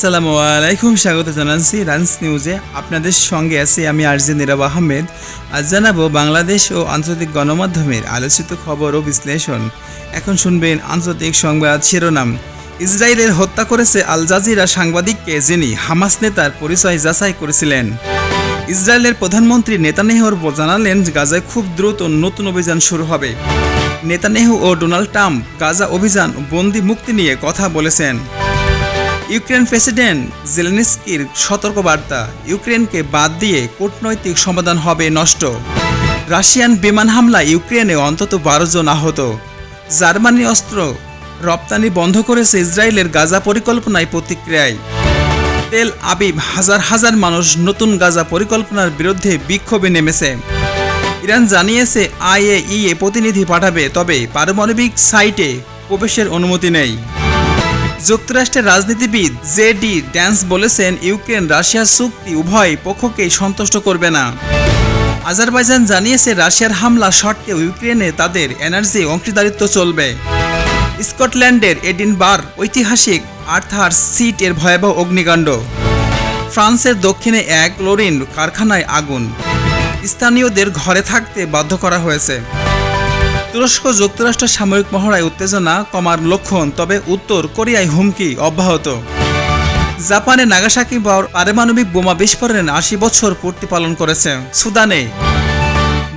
আসসালামু আলাইকুম, স্বাগত জানাচ্ছি রান্স নিউজে। আপনাদের সঙ্গে আছি আমি আরজে নিরাব আহমেদ। আজ জানাব বাংলাদেশ ও আন্তর্জাতিক গণমাধ্যমের আলোচিত খবর ও বিশ্লেষণ। এখন শুনবেন আন্তর্জাতিক সংবাদ শিরোনাম। ইসরায়েলের হত্যা করেছে আল জাজিরা সাংবাদিককে যিনি হামাস নেতার পরিচয় যাচাই করেছিলেন। ইসরায়েলের প্রধানমন্ত্রী নেতানেহর জানালেন গাজায় খুব দ্রুত নতুন অভিযান শুরু হবে। নেতানেহু ও ডোনাল্ড ট্রাম্প গাজা অভিযান বন্দি মুক্তি নিয়ে কথা বলেছেন। ইউক্রেন প্রেসিডেন্ট জেলেনিস্কির সতর্কবার্তা। ইউক্রেনকে বাদ দিয়ে কূটনৈতিক সমাধান হবে নষ্ট। রাশিয়ান বিমান হামলায় ইউক্রেনে অন্তত বারো জন আহত। জার্মানি অস্ত্র রপ্তানি বন্ধ করেছে ইসরায়েলের গাজা পরিকল্পনায় প্রতিক্রিয়ায়। তেল আবিব হাজার হাজার মানুষ নতুন গাজা পরিকল্পনার বিরুদ্ধে বিক্ষোভে নেমেছে। ইরান জানিয়েছে আইএ আইএইএ প্রতিনিধি পাঠাবে, তবে পারমাণবিক সাইটে প্রবেশের অনুমতি নেই। যুক্তরাষ্ট্রের রাজনীতিবিদ জে ডি ড্যান্স বলেছেন, ইউক্রেন রাশিয়া চুক্তি উভয় পক্ষকেই সন্তুষ্ট করবে না। আজারবাইজান জানিয়েছে, রাশিয়ার হামলা সত্ত্বেও ইউক্রেনে তাদের এনার্জি, অংশীদারিত্ব চলবে। স্কটল্যান্ডের এডিনবার ঐতিহাসিক আর্থার সিট এর ভয়াবহ অগ্নিকাণ্ড। ফ্রান্সের দক্ষিণে এক ক্লোরিন কারখানায় আগুন। স্থানীয়দের ঘরে থাকতে বাধ্য করা হয়েছে। তুরস্ক যুক্তরাষ্ট্রের সামরিক মহড়ায় উত্তেজনা কমার লক্ষণ, তবে উত্তর কোরিয়ায় হুমকি অব্যাহত। জাপানে নাগাসাকি পারমাণবিক বোমা বিস্ফোরণের আশি বছর পূর্তি পালন করেছে সুদানে।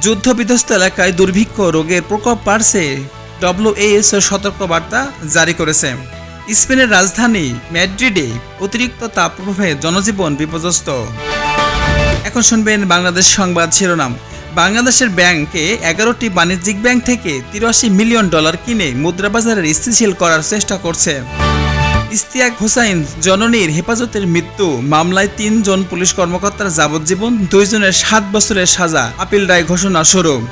যুদ্ধবিধ্বস্ত এলাকায় দুর্ভিক্ষ রোগের প্রকোপ বাড়ছে ডব্লিউএএস সতর্কবার্তা জারি করেছে। স্পেনের রাজধানী ম্যাড্রিডে অতিরিক্ত তাপপ্রবাহে জনজীবন বিপর্যস্ত। এখন শুনবেন বাংলাদেশ সংবাদ শিরোনাম। বাংলাদেশের ব্যাংকে এগারোটি বাণিজ্যিক ব্যাংক থেকে তিরাশি মিলিয়ন ডলার কিনে মুদ্রা মুদ্রাবাজারের স্থিতিশীল করার চেষ্টা করছে। ইস্তিয়াক হুসাইন জননীর হেফাজতের মৃত্যু, মামলায় তিনজন পুলিশ কর্মকর্তার যাবজ্জীবন, দুইজনের সাত বছরের সাজা, আপিল রায় ঘোষণা শুরু।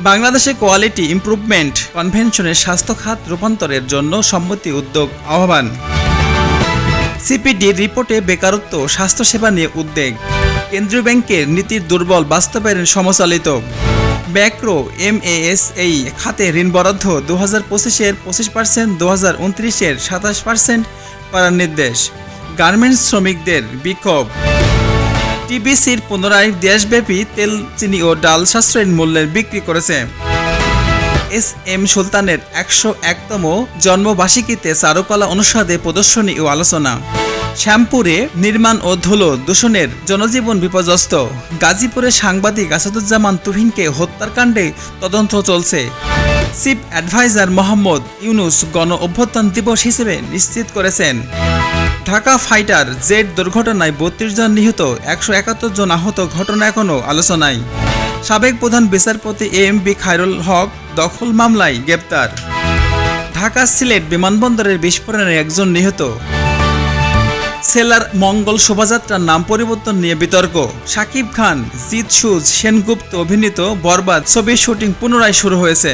বাংলাদেশে কোয়ালিটি ইমপ্রুভমেন্ট কনভেনশনের স্বাস্থ্য খাত রূপান্তরের জন্য সম্মতি উদ্যোগ, আহ্বান। সিপিডির রিপোর্টে বেকারত্ব, স্বাস্থ্যসেবা নিয়ে উদ্বেগ। কেন্দ্রীয় ব্যাংকের নীতির দুর্বল বাস্তবায়ন সমচালিত ব্যাক্রো এম এস এই খাতে ঋণ বরাদ্দ দু হাজার পঁচিশের পঁচিশ পার্সেন্ট দু হাজার উনত্রিশের সাতাশ পার্সেন্ট করার নির্দেশ। গার্মেন্টস শ্রমিকদের বিক্ষোভ। টিবিসির পুনরায় দেশব্যাপী তেল, চিনি ও ডাল সাশ্রয়ী মূল্যের বিক্রি করেছে। এস এম সুলতানের একশো একতম জন্মবার্ষিকীতে চারুকলা অনুষদে প্রদর্শনী ও আলোচনা। শ্যামপুরে নির্মাণ ও ধুলো দূষণের জনজীবন বিপর্যস্ত। গাজীপুরে সাংবাদিক আসাদুজ্জামান তুহিনকে হত্যাকাণ্ডে তদন্ত চলছে। চিফ অ্যাডভাইজার মোহাম্মদ ইউনুস গণ অভ্যুত্থান দিবস হিসেবে নিশ্চিত করেছেন। ঢাকা ফাইটার জেট দুর্ঘটনায় বত্রিশ জন নিহত, একশো একাত্তর জন আহত ঘটনা এখনও আলোচনায়। সাবেক প্রধান বিচারপতি A M B Khairul Haque দখল মামলায় গ্রেপ্তার। ঢাকা সিলেট বিমানবন্দরের বিস্ফোরণে একজন নিহত। সেলার মঙ্গল শোভাযাত্রার নাম পরিবর্তন নিয়ে বিতর্ক। শাকিব খান, জিৎ সুজ, সেনগুপ্ত অভিনীত বরবাদ ছবির শুটিং পুনরায় শুরু হয়েছে।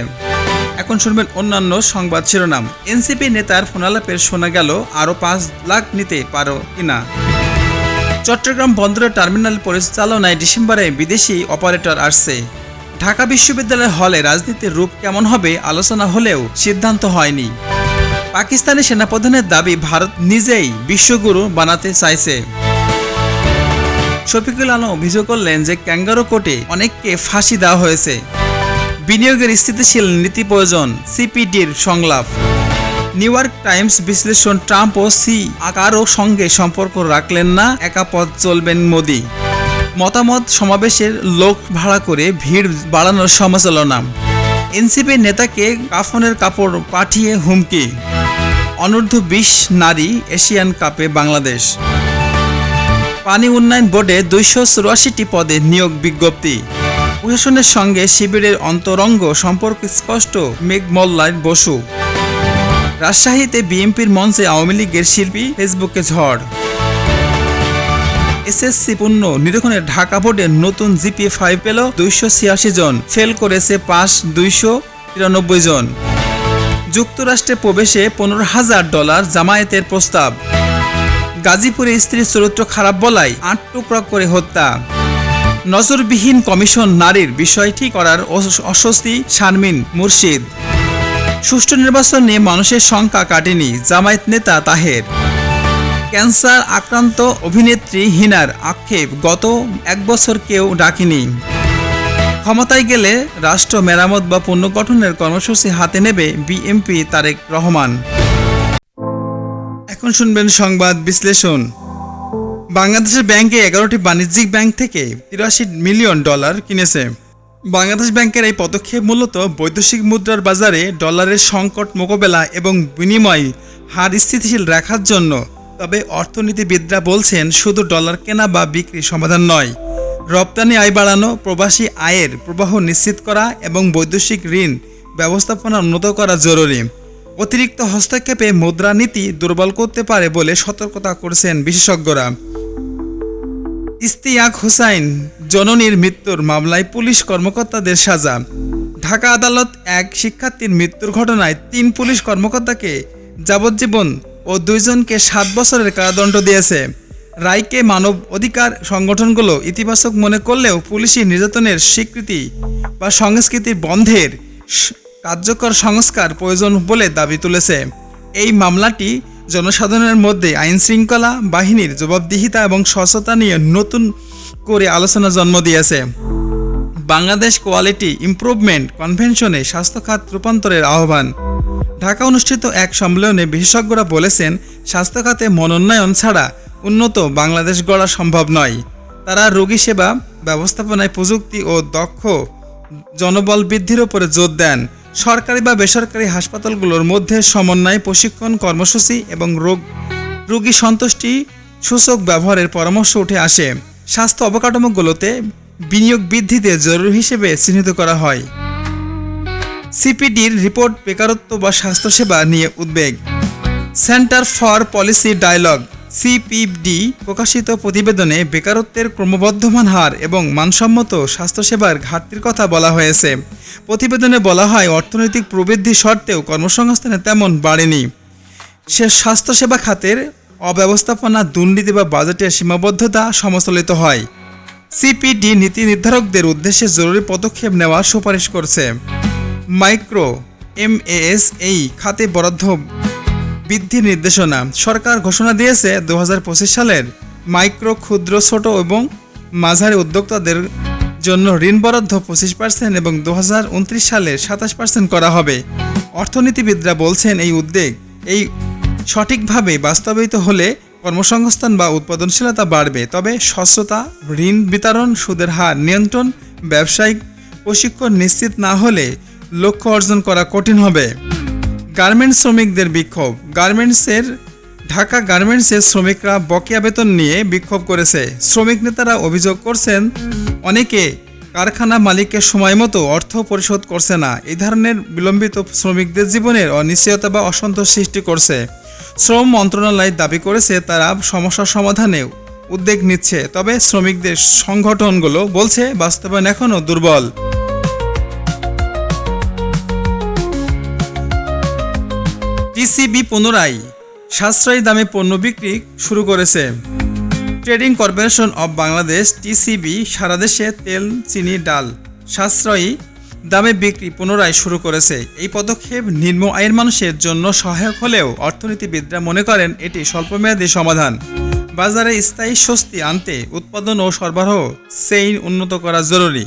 এখন শুনবেন অন্যান্য সংবাদ শিরোনাম। এনসিপি নেতার ফোনালাপের শোনা গেল, আরও পাঁচ লাখ নিতে পারো কিনা চট্টগ্রাম বন্দরের টার্মিনাল পরিচালনায় ডিসেম্বরে বিদেশি অপারেটর আসছে। ঢাকা বিশ্ববিদ্যালয়ের হলে রাজনীতির রূপ কেমন হবে আলোচনা হলেও সিদ্ধান্ত হয়নি। পাকিস্তানি সেনাপ্রধানের দাবি ভারত নিজেই বিশ্বগুরু বানাতে চাইছে। শফিকুল আলম অভিযোগ করলেন যে ক্যাঙ্গারো কোর্টে অনেককে ফাঁসি দেওয়া হয়েছে। বিনিয়োগের স্থিতিশীল নীতি প্রয়োজন, সিপিডির সংলাপ। নিউ ইয়র্ক টাইমস বিশ্লেষণ ট্রাম্প ও সি কারও সঙ্গে সম্পর্ক রাখলেন না, একা পথ চলবেন মোদি। মতামত সমাবেশের লোক ভাড়া করে ভিড় বাড়ানোর সমালোচনা। এনসিপি নেতাকে কাফনের কাপড় পাঠিয়ে হুমকি। অনূর্ধ্ব বিশ নারী এশিয়ান কাপে বাংলাদেশ। পানি উন্নয়ন বোর্ডে দুইশো চুরাশিটি পদে নিয়োগ বিজ্ঞপ্তি। প্রশাসনের সঙ্গে শিবিরের অন্তরঙ্গ সম্পর্ক স্পষ্ট মেঘমল্লায় বসু। রাজশাহীতে বিএনপির মঞ্চে আওয়ামী লীগের শিল্পী ফেসবুকে ঝড়। এসএসসি পূর্ণ নিরীক্ষণে ঢাকা বোর্ডের নতুন জিপিএ ফাইভ পেল দুইশো ছিয়াশি জন, ফেল করেছে পাস দুইশো তিরানব্বই জন। যুক্তরাষ্ট্রে প্রবেশে পনেরো হাজার ডলার জামায়াতের প্রস্তাব। গাজীপুরে স্ত্রীর চরিত্র খারাপ বলায় আট টুকরা করে হত্যা। নজরবিহীন কমিশন নারীর বিষয়টি করার অস্বস্তি শারমিন মুর্শিদ। সুষ্ঠু নির্বাচন নিয়ে মানুষের শঙ্কা কাটেনি জামায়াত নেতা তাহের। ক্যান্সার আক্রান্ত অভিনেত্রী হিনার আক্ষেপ গত এক বছর কেউ ডাকেনি। ক্ষমতায় গেলে রাষ্ট্র মেরামত বা পুনর্গঠনের কর্মসূচি হাতে নেবে বিএমপি তারেক রহমান। এখন শুনবেন সংবাদ বিশ্লেষণ। বাংলাদেশের ব্যাংকে এগারোটি বাণিজ্যিক ব্যাংক থেকে তিরাশি মিলিয়ন ডলার কিনেছে। বাংলাদেশ ব্যাংকের এই পদক্ষেপ মূলত বৈদেশিক মুদ্রার বাজারে ডলারের সংকট মোকাবেলা এবং বিনিময় হার স্থিতিশীল রাখার জন্য। তবে অর্থনীতিবিদরা বলছেন, শুধু ডলার কেনা বা বিক্রি সমাধান নয়। রপ্তানি আয় বাড়ানো, প্রবাসী আয়ের প্রবাহ নিশ্চিত করা এবং বৈদেশিক ঋণ ব্যবস্থাপনা উন্নত করা জরুরি। অতিরিক্ত হস্তক্ষেপে মুদ্রানীতি দুর্বল করতে পারে বলে সতর্কতা করেছেন বিশেষজ্ঞরা। ইস্তিয়াক হুসাইন, জননীর মৃত্যুর মামলায় পুলিশ কর্মকর্তাদের সাজা। ঢাকা আদালত এক শিক্ষার্থীর মৃত্যুর ঘটনায় তিন পুলিশ কর্মকর্তাকে যাবজ্জীবন ও দুইজনকে সাত বছরের কারাদণ্ড দিয়েছে। রায়কে মানব অধিকার সংগঠনগুলো ইতিবাচক মনে করলেও পুলিশি নির্যাতনের স্বীকৃতি বা সংস্কৃতির বন্ধের কার্যকর সংস্কার প্রয়োজন বলে দাবি তুলেছে। এই মামলাটি জনসাধারণের মধ্যে আইন শৃঙ্খলা বাহিনীর জবাবদিহিতা এবং স্বচ্ছতা নিয়ে নতুন করে আলোচনা জন্ম দিয়েছে। বাংলাদেশ কোয়ালিটি ইমপ্রুভমেন্ট কনভেনশনে স্বাস্থ্য খাত রূপান্তরের আহ্বান। ঢাকা অনুষ্ঠিত এক সম্মেলনে বিশেষজ্ঞরা বলেছেন, স্বাস্থ্য খাতে মনোন্নয়ন ছাড়া উন্নত বাংলাদেশ গড়া সম্ভব নয়। তারা রোগী সেবা, ব্যবস্থাপনায় প্রযুক্তি ও দক্ষ জনবল বৃদ্ধির উপরে জোর দেন। সরকারি বা বেসরকারি হাসপাতালগুলোর মধ্যে সমন্বয় প্রশিক্ষণ, কর্মসূচি এবং রোগ, রোগী সন্তুষ্টি সূচক ব্যবহারের পরামর্শ উঠে আসে। স্বাস্থ্য অবকাঠামোগুলোতে বিনিয়োগ বৃদ্ধিতে জরুরি হিসেবে চিহ্নিত করা হয়। সিপিডির রিপোর্ট বেকারত্ব বা স্বাস্থ্যসেবা নিয়ে উদ্বেগ। Centre for Policy Dialogue. CPD প্রকাশিত প্রতিবেদনে বেকারত্বের ক্রমবর্ধমান হার এবং মানসম্মত স্বাস্থ্যসেবার ঘাটতির কথা বলা হয়েছে। প্রতিবেদনে বলা হয়, অর্থনৈতিক প্রবৃদ্ধি সত্ত্বেও কর্মসংস্থানে তেমন বাড়েনি। সে স্বাস্থ্যসেবা খাতের অব্যবস্থাপনা, দুর্নীতি বা বাজেটের সীমাবদ্ধতা সমস্যালিত হয়। সিপিডি নীতি নির্ধারকদের উদ্দেশ্যে জরুরি পদক্ষেপ নেওয়ার সুপারিশ করছে। মাইক্রো এমএএস এই খাতে বরাদ্দ বৃদ্ধির নির্দেশনা। সরকার ঘোষণা দিয়েছে দু হাজার পঁচিশ সালের মাইক্রো, ক্ষুদ্র, ছোট এবং মাঝারি উদ্যোক্তাদের জন্য ঋণ বরাদ্দ পঁচিশ পার্সেন্ট এবং দু সালে সাতাশ পার্সেন্ট করা হবে। অর্থনীতিবিদরা বলছেন এই উদ্যোগ এই সঠিকভাবে বাস্তবায়িত হলে কর্মসংস্থান বা উৎপাদনশীলতা বাড়বে। তবে স্বচ্ছতা, ঋণ বিতরণ, সুদের হার নিয়ন্ত্রণ, ব্যবসায়িক প্রশিক্ষণ নিশ্চিত না হলে লক্ষ্য অর্জন করা কঠিন হবে। গার্মেন্টস শ্রমিকদের বিক্ষোভ। গার্মেন্টসের ঢাকা গার্মেন্টসের শ্রমিকরা বকেয়া বেতন নিয়ে বিক্ষোভ করেছে। শ্রমিক নেতারা অভিযোগ করছেন, অনেকে কারখানা মালিককে সময় মতো অর্থ পরিশোধ করছে না। এই ধরনের বিলম্বিত শ্রমিকদের জীবনের অনিশ্চয়তা বা অসন্তোষ সৃষ্টি করছে। শ্রম মন্ত্রণালয় দাবি করেছে, তারা সমস্যা সমাধানে উদ্যোগ নিচ্ছে। তবে শ্রমিকদের সংগঠনগুলো বলছে, বাস্তবায়ন এখনও দুর্বল। টিসিবি পুনরায় সাশ্রয়ী দামে পণ্য বিক্রি শুরু করেছে। Trading Corporation of Bangladesh, TCB, সারা দেশে তেল, চিনি, ডাল সাশ্রয়ী দামে বিক্রি পুনরায় শুরু করেছে। এই পদক্ষেপ নিম্ন আয়ের মানুষের জন্য সহায়ক হলেও অর্থনীতিবিদরা মনে করেন এটি স্বল্পমেয়াদী সমাধান। বাজারে স্থায়ী স্বস্তি আনতে উৎপাদন ও সরবরাহ সেইন উন্নত করা জরুরি।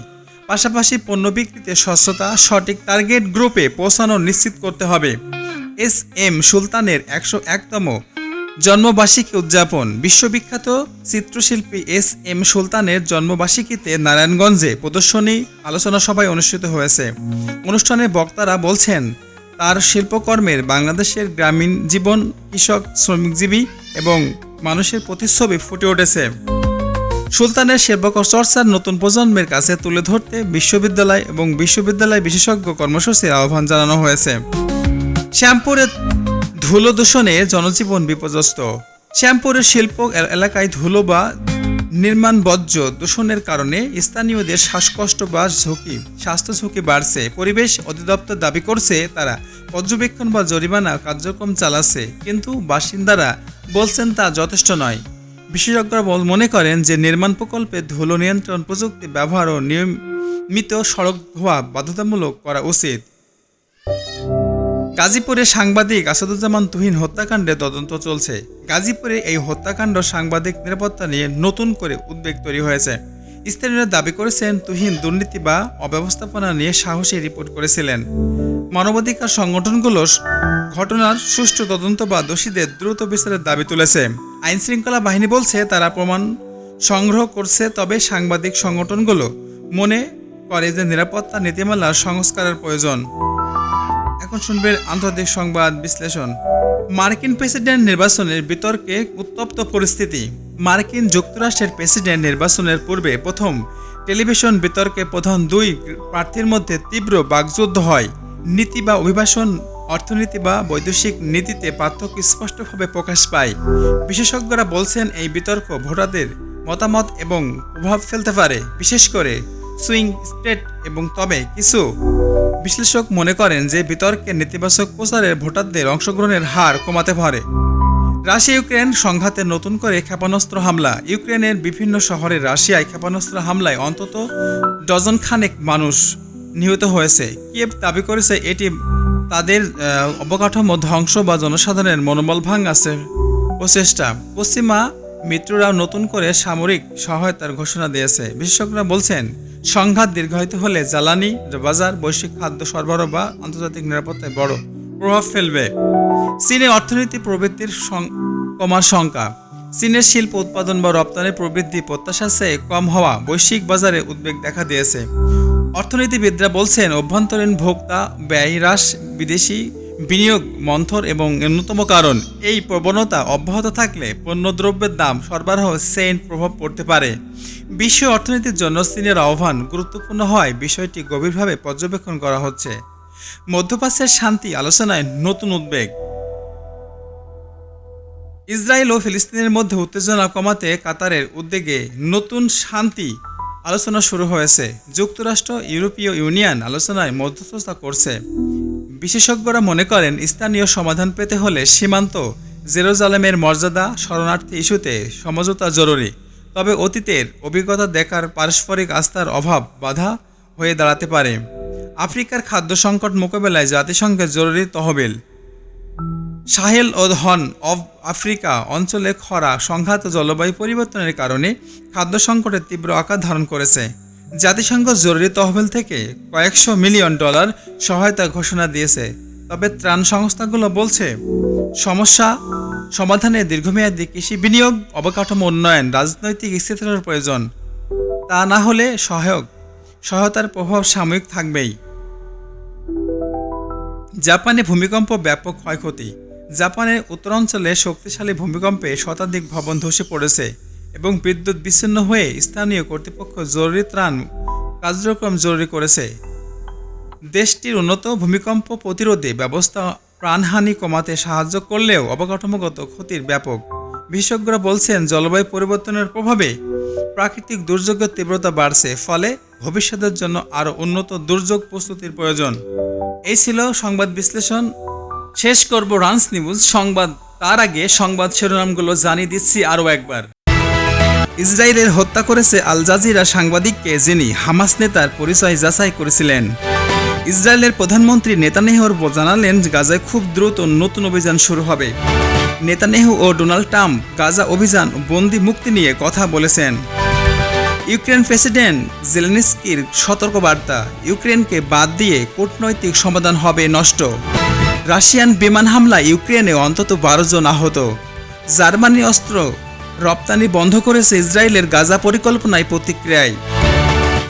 পাশাপাশি পণ্য বিক্রিতে স্বচ্ছতা সঠিক টার্গেট গ্রুপে পৌঁছানো নিশ্চিত করতে হবে। এস এম সুলতানের একশো একতম জন্মবার্ষিকী উদযাপন। বিশ্ববিখ্যাত চিত্রশিল্পী এস এম সুলতানের জন্মবার্ষিকীতে নারায়ণগঞ্জে প্রদর্শনী আলোচনা সভায় অনুষ্ঠিত হয়েছে। অনুষ্ঠানে বক্তারা বলছেন, তার শিল্পকর্মের বাংলাদেশের গ্রামীণ জীবন, কৃষক, শ্রমিকজীবী এবং মানুষের প্রতিচ্ছবি ফুটে উঠেছে। সুলতানের শিল্পক চর্চার নতুন প্রজন্মের কাছে তুলে ধরতে বিশ্ববিদ্যালয় এবং বিশ্ববিদ্যালয় বিশেষজ্ঞ কর্মসূচির আহ্বান জানানো হয়েছে। শ্যামপুরের ধুলো দূষণে জনজীবন বিপর্যস্ত। শ্যামপুরের শিল্প এলাকায় ধুলো বা নির্মাণ বর্জ্য দূষণের কারণে স্থানীয়দের শ্বাসকষ্ট বা ঝুঁকি, স্বাস্থ্য ঝুঁকি বাড়ছে। পরিবেশ অধিদপ্তর দাবি করছে তারা পর্যবেক্ষণ বা জরিমানা কার্যক্রম চালাচ্ছে, কিন্তু বাসিন্দারা বলছেন তা যথেষ্ট নয়। বিশেষজ্ঞরা মনে করেন যে নির্মাণ প্রকল্পে ধুলো নিয়ন্ত্রণ প্রযুক্তি ব্যবহার ও নিয়মিত সড়ক ধোয়া বাধ্যতামূলক করা উচিত। গাজীপুরে সাংবাদিক আসাদুজ্জামান তুহিন হত্যাকাণ্ডে তদন্ত চলছে। গাজীপুরে এই হত্যাকাণ্ড সাংবাদিক নিরাপত্তা নিয়ে নতুন করে উদ্বেগ তৈরি হয়েছে। স্থানীয়রা দাবি করেছেন তুহিন দুর্নীতি বা অব্যবস্থাপনা নিয়ে সাহসী রিপোর্ট করেছিলেন। মানবাধিকার সংগঠনগুলো ঘটনার সুষ্ঠু তদন্ত বা দোষীদের দ্রুত বিচারের দাবি তুলেছে। আইন শৃঙ্খলা বাহিনী বলছে, তারা প্রমাণ সংগ্রহ করছে, তবে সাংবাদিক সংগঠনগুলো মনে করে যে নিরাপত্তা নীতিমালার সংস্কারের প্রয়োজন। এখন শুনবেন আন্তর্জাতিক সংবাদ বিশ্লেষণ। মার্কিন প্রেসিডেন্ট নির্বাচনের বিতর্কে উত্তপ্ত পরিস্থিতি। মার্কিন যুক্তরাষ্ট্রের প্রেসিডেন্ট নির্বাচনের পূর্বে প্রথম টেলিভিশন বিতর্কে প্রধান দুই প্রার্থীর মধ্যে তীব্র বাগযুদ্ধ হয়। নীতি বা অভিবাসন, অর্থনীতি বা বৈদেশিক নীতিতে পার্থক্য স্পষ্টভাবে প্রকাশ পায়। বিশেষজ্ঞরা বলছেন এই বিতর্ক ভোটারদের মতামত এবং প্রভাব ফেলতে পারে। বিশেষ করে সুইং স্টেট এবং তবে কিছু বিশ্লেষক মনে করেন যে বিতর্কে নেতিবাচক প্রচারে ভোটারদের অংশগ্রহণের হার কমাতে পারে। রাশিয়া ইউক্রেন সংঘাতে নতুন করে ক্ষেপণাস্ত্র হামলা। ইউক্রেনের বিভিন্ন শহরে রাশিয়ায় ক্ষেপণাস্ত্র হামলায় অন্তত ডজন খানেক মানুষ নিহত হয়েছে। কিয়েভ দাবি করেছে এটি তাদের অবকাঠামো ধ্বংস বা জনসাধারণের মনোবল ভাঙাছে প্রচেষ্টা। পশ্চিমা মিত্ররাও নতুন করে সামরিক সহায়তার ঘোষণা দিয়েছে। বিশেষজ্ঞরা বলছেন সংঘাত দীর্ঘায়িত হলে জ্বালানি, বাজার, বৈশ্বিক খাদ্য সরবরাহ বা আন্তর্জাতিক নিরাপত্তায় বড় প্রভাব ফেলবে। চীনে অর্থনীতি প্রবৃত্তির কমার শঙ্কা। চীনের শিল্প উৎপাদন বা রপ্তানি প্রবৃদ্ধি প্রত্যাশা চেয়ে কম হওয়া বৈশ্বিক বাজারে উদ্বেগ দেখা দিয়েছে। অর্থনীতিবিদরা বলছেন, অভ্যন্তরীণ ভোক্তা ব্যয় হ্রাস, বিদেশি বিনিয়োগ, মন্থর এবং অন্যতম কারণ। এই প্রবণতা অব্যাহত থাকলে পণ্যদ্রব্যের দাম সরবরাহ সেন প্রভাব পড়তে পারে। বিশ্ব অর্থনীতির জন্য চীনের আহ্বান গুরুত্বপূর্ণ হয় বিষয়টি গভীরভাবে পর্যবেক্ষণ করা হচ্ছে। মধ্যপ্রাচ্যের শান্তি আলোচনায় নতুন উদ্বেগ। ইসরায়েল ও ফিলিস্তিনের মধ্যে উত্তেজনা কমাতে কাতারের উদ্যোগে নতুন শান্তি আলোচনা শুরু হয়েছে। যুক্তরাষ্ট্র, ইউরোপীয় ইউনিয়ন আলোচনায় মধ্যস্থতা করছে। বিশেষজ্ঞরা মনে করেন স্থানীয় সমাধান পেতে হলে সীমান্ত, জেরুজালেমের মর্যাদা, শরণার্থী ইস্যুতে সমঝোতা জরুরি। তবে অতীতের অভিজ্ঞতা দেখার পারস্পরিক আস্থার অভাব বাধা হয়ে দাঁড়াতে পারে। আফ্রিকার খাদ্য সংকট মোকাবেলায় জাতিসংঘের জরুরি তহবিল সাহেল ও হর্ন অব আফ্রিকা অঞ্চলে খরা, সংঘাত ও জলবায়ু পরিবর্তনের কারণে খাদ্য সংকটের তীব্র আকার ধারণ করেছে। জাতিসংঘ জরুরি তহবিল থেকে কয়েকশো মিলিয়ন ডলার সহায়তা ঘোষণা দিয়েছে। তবে ত্রাণ সংস্থাগুলো বলছে, সমস্যা সমাধানে দীর্ঘমেয়াদী কৃষি বিনিয়োগ, অবকাঠামো উন্নয়ন, রাজনৈতিক স্থিতির প্রয়োজন। তা না হলে সহায়ক, সহায়তার প্রভাব সাময়িক থাকবেই। জাপানে ভূমিকম্প ব্যাপক ক্ষয়ক্ষতি। জাপানের উত্তরাঞ্চলে শক্তিশালী ভূমিকম্পে শতাধিক ভবন ধসে পড়েছে এবং বিদ্যুৎ বিচ্ছিন্ন হয়ে স্থানীয় কর্তৃপক্ষ জরুরি ত্রাণ কার্যক্রম জরুরি করেছে। দেশটির উন্নত ভূমিকম্প প্রতিরোধে ব্যবস্থা প্রাণহানি কমাতে সাহায্য করলেও অবকাঠামোগত ক্ষতির ব্যাপক। বিশেষজ্ঞরা বলছেন, জলবায়ু পরিবর্তনের প্রভাবে প্রাকৃতিক দুর্যোগের তীব্রতা বাড়ছে, ফলে ভবিষ্যতের জন্য আরও উন্নত দুর্যোগ প্রস্তুতির প্রয়োজন। এই ছিল সংবাদ বিশ্লেষণ। শেষ করব রান্স নিউজ। সংবাদ, তার আগে সংবাদ শিরোনামগুলো জানিয়ে দিচ্ছি আরও একবার। ইসরায়েলের হত্যা করেছে আল জাজিরা সাংবাদিককে যিনি হামাস নেতার পরিচয় যাচাই করেছিলেন। ইসরায়েলের প্রধানমন্ত্রী নেতানেহর জানালেন, গাজায় খুব দ্রুত নতুন অভিযান শুরু হবে। নেতানেহু ও ডোনাল্ড ট্রাম্প গাজা অভিযান বন্দি মুক্তি নিয়ে কথা বলেছেন। ইউক্রেন প্রেসিডেন্ট জেলেনিস্কির সতর্কবার্তা, ইউক্রেনকে বাদ দিয়ে কূটনৈতিক সমাধান হবে নষ্ট। রাশিয়ান বিমান হামলা ইউক্রেনে অন্তত বারো জন আহত। জার্মানি অস্ত্র রপ্তানি বন্ধ করেছে ইসরায়েলের গাজা পরিকল্পনায় প্রতিক্রিয়ায়।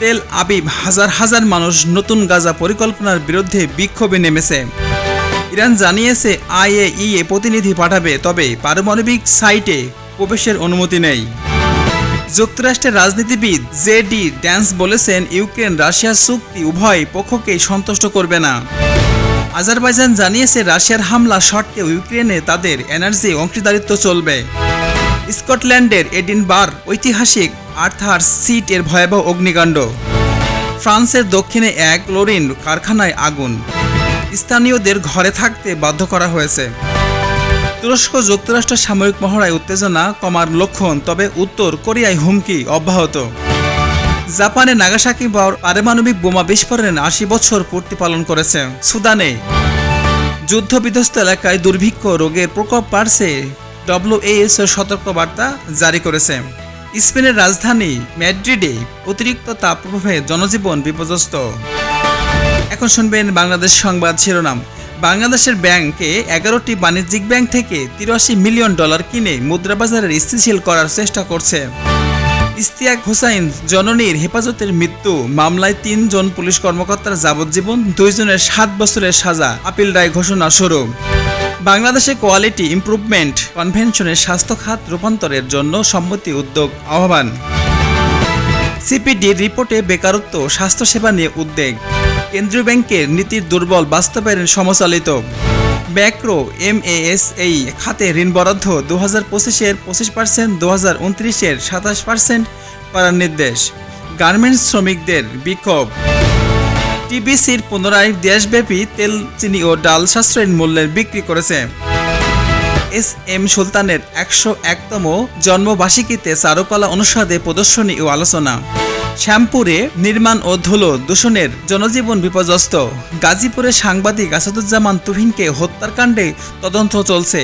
তেল আবিব হাজার হাজার মানুষ নতুন গাজা পরিকল্পনার বিরুদ্ধে বিক্ষোভে নেমেছে। ইরান জানিয়েছে আইএইএ প্রতিনিধি পাঠাবে, তবে পারমাণবিক সাইটে প্রবেশের অনুমতি নেই। যুক্তরাষ্ট্রের রাজনীতিবিদ জে ডি ড্যান্স বলেছেন, ইউক্রেন রাশিয়ার চুক্তি উভয় পক্ষকেই সন্তুষ্ট করবে না। আজারবাইজান জানিয়েছে, রাশিয়ার হামলা সত্ত্বেও ইউক্রেনে তাদের এনার্জি অংশীদারিত্ব চলবে। স্কটল্যান্ডের এডিনবার ঐতিহাসিক আর্থার সিট এর ভয়াবহ অগ্নিকাণ্ড। ফ্রান্সের দক্ষিণে এক ক্লোরিন কারখানায় আগুন। স্থানীয়দের ঘরে থাকতে বাধ্য করা হয়েছে। তুরস্ক যুক্তরাষ্ট্র সামরিক মহড়ায় উত্তেজনা কমার লক্ষণ, তবে উত্তর কোরিয়ায় হুমকি অব্যাহত। জাপানে নাগাসাকি পারমাণবিক বোমা বিস্ফোরণে আশি বছর পূর্তি পালন করেছে সুদানে। যুদ্ধবিধ্বস্ত এলাকায় দুর্ভিক্ষ রোগের প্রকোপ বাড়ছে ডব্লিউএইচও সতর্কবার্তা জারি করেছে। স্পেনের রাজধানী ম্যাড্রিডে অতিরিক্ত তাপপ্রবাহে জনজীবন বিপর্যস্ত। এখন শুনবেন বাংলাদেশ সংবাদ শিরোনাম। বাংলাদেশের ব্যাংকে এগারোটি বাণিজ্যিক ব্যাংক থেকে তিরাশি মিলিয়ন ডলার কিনে মুদ্রাবাজারের স্থিতিশীল করার চেষ্টা করছে। ইস্তিয়াক হুসাইন জননীর হেফাজতের মৃত্যু। মামলায় তিনজন পুলিশ কর্মকর্তার যাবজ্জীবন, দুইজনের সাত বছরের সাজা। আপিল রায় ঘোষণা শুরু। বাংলাদেশে কোয়ালিটি ইম্প্রুভমেন্ট কনভেনশনের স্বাস্থ্য খাত রূপান্তরের জন্য সম্মতি উদ্যোগ, আহ্বান। সিপিডির রিপোর্টে বেকারত্ব, স্বাস্থ্যসেবা নিয়ে উদ্বেগ। কেন্দ্রীয় ব্যাংকের নীতির দুর্বল বাস্তবায়ন সমচালিত। ব্যাক্রো এমএএস এই খাতে ঋণ বরাদ্দ দু হাজার পঁচিশের পঁচিশ পার্সেন্ট দু হাজার উনত্রিশের সাতাশ পার্সেন্ট করার নির্দেশ। গার্মেন্টস শ্রমিকদের বিক্ষোভ। টিবিসির পুনরায় দেশব্যাপী তেল, চিনি ও ডাল সাশ্রয়ী মূল্যের বিক্রি করেছে। এস এম সুলতানের একশো একতম জন্মবার্ষিকীতে চারুকলা অনুষদে প্রদর্শনী ও আলোচনা। শ্যামপুরে নির্মাণ ও ধুলো দূষণের জনজীবন বিপর্যস্ত। গাজীপুরে সাংবাদিক আসাদুজ্জামান তুহিনকে হত্যাকাণ্ডে তদন্ত চলছে।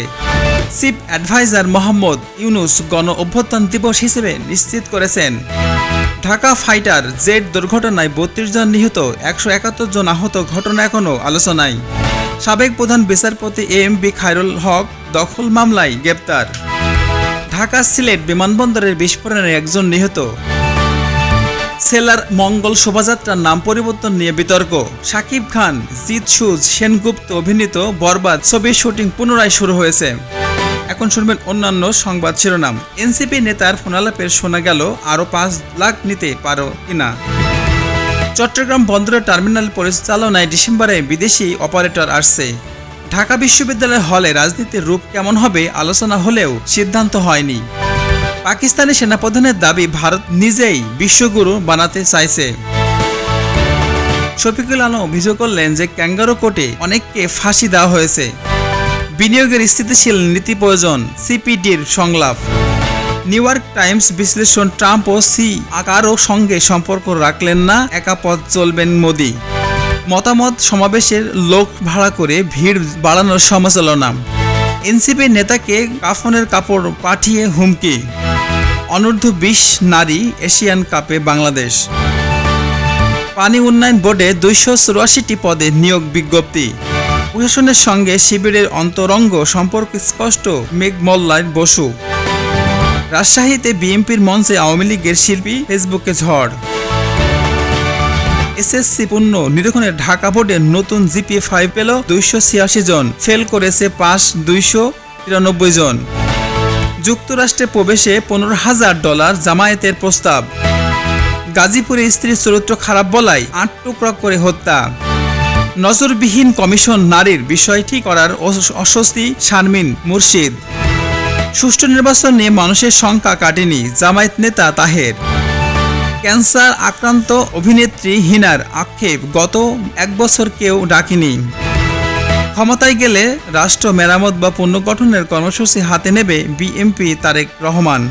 চিফ অ্যাডভাইজার মোহাম্মদ ইউনুস গণ অভ্যুত্থান দিবস হিসেবে নিশ্চিত করেছেন। ঢাকা ফাইটার জেট দুর্ঘটনায় বত্রিশ জন নিহত, একশো একাত্তর জন আহত ঘটনা এখনও আলোচনায়। সাবেক প্রধান বিচারপতি A M B Khairul Haque দখল মামলায় গ্রেপ্তার। ঢাকা সিলেট বিমানবন্দরের বিস্ফোরণে একজন নিহত। সেলার মঙ্গল শোভাযাত্রার নাম পরিবর্তন নিয়ে বিতর্ক। শাকিব খান, জিৎ সুজ সেনগুপ্ত অভিনীত বরবাদ ছবির শুটিং পুনরায় শুরু হয়েছে। এখন শুনবেন অন্যান্য সংবাদ শিরোনাম। এনসিপি নেতার ফোনালাপের শোনা গেল, আরও পাঁচ লাখ নিতে পারো কিনা চট্টগ্রাম বন্দরের টার্মিনাল পরিচালনায় ডিসেম্বরে বিদেশি অপারেটর আসছে। ঢাকা বিশ্ববিদ্যালয় হলে রাজনীতির রূপ কেমন হবে আলোচনা হলেও সিদ্ধান্ত হয়নি। পাকিস্তানি সেনাপ্রধানের দাবি ভারত নিজেই বিশ্বগুরু বানাতে চাইছে। শফিকুল আলম অভিযোগ করলেন যে ক্যাঙ্গারো কোর্টে অনেককে ফাঁসি দেওয়া হয়েছে। বিনিয়োগের স্থিতিশীল নীতি প্রয়োজন, সিপিডির সংলাপ। নিউ ইয়র্ক টাইমস বিশ্লেষণ ট্রাম্প ও সি কারও সঙ্গে সম্পর্ক রাখলেন না, একা পথ চলবেন মোদি। মতামত সমাবেশের লোক ভাড়া করে ভিড় বাড়ানোর সমালোচনা। এনসিপি নেতাকে কাফনের কাপড় পাঠিয়ে হুমকি। অনূর্ধ্ব বিশ নারী এশিয়ান কাপে বাংলাদেশ। পানি উন্নয়ন বোর্ডে দুইশো চুরাশিটি পদে নিয়োগ বিজ্ঞপ্তি। প্রশাসনের সঙ্গে শিবিরের অন্তরঙ্গ সম্পর্ক স্পষ্ট মেঘ মেঘমল্লায় বসু। রাজশাহীতে বিএনপির মঞ্চে আওয়ামী লীগের শিল্পী ফেসবুকে ঝড়। এসএসসি পূর্ণ নিরীক্ষণের ঢাকা বোর্ডের নতুন জিপিএ ফাইভ পেল দুইশো ছিয়াশি জন, ফেল করেছে পাস দুইশো তিরানব্বই জন। যুক্তরাষ্ট্রে প্রবেশে পনেরো হাজার ডলার জামায়াতের প্রস্তাব। গাজীপুরে স্ত্রীর চরিত্র খারাপ বলায় আট টুকরা করে হত্যা। নজরবিহীন কমিশন নারীর বিষয়টি করার অস- অস্বস্তি শারমিন মুর্শিদ। সুষ্ঠু নির্বাচন নিয়ে মানুষের সংখ্যা কাটেনি জামায়াত নেতা তাহের। ক্যান্সার আক্রান্ত অভিনেত্রী হিনার আক্ষেপ গত এক বছর কেউ ডাকেনি। ক্ষমতায় গেলে রাষ্ট্র মেরামত বা পুনর্গঠনের কর্মসূচি হাতে নেবে বিএমপি তারেক রহমান।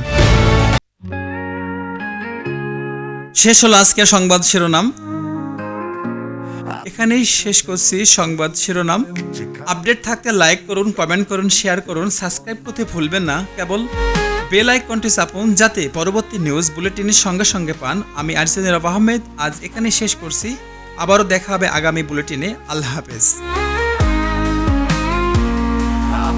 শেষ হলো আজকের সংবাদ শিরোনাম। এখানেই শেষ করছি সংবাদ শিরোনাম। আপডেট থাকতে লাইক করুন, কমেন্ট করুন, শেয়ার করুন, সাবস্ক্রাইব করতে ভুলবেন না। কেবল বেল আইকনটি চাপুন যাতে পরবর্তী নিউজ বুলেটিনের সঙ্গে সঙ্গে পান। আমি আরসিন আহমেদ, আজ এখানে শেষ করছি। আবারও দেখা হবে আগামী বুলেটিনে। আল্লাহ হাফেজ।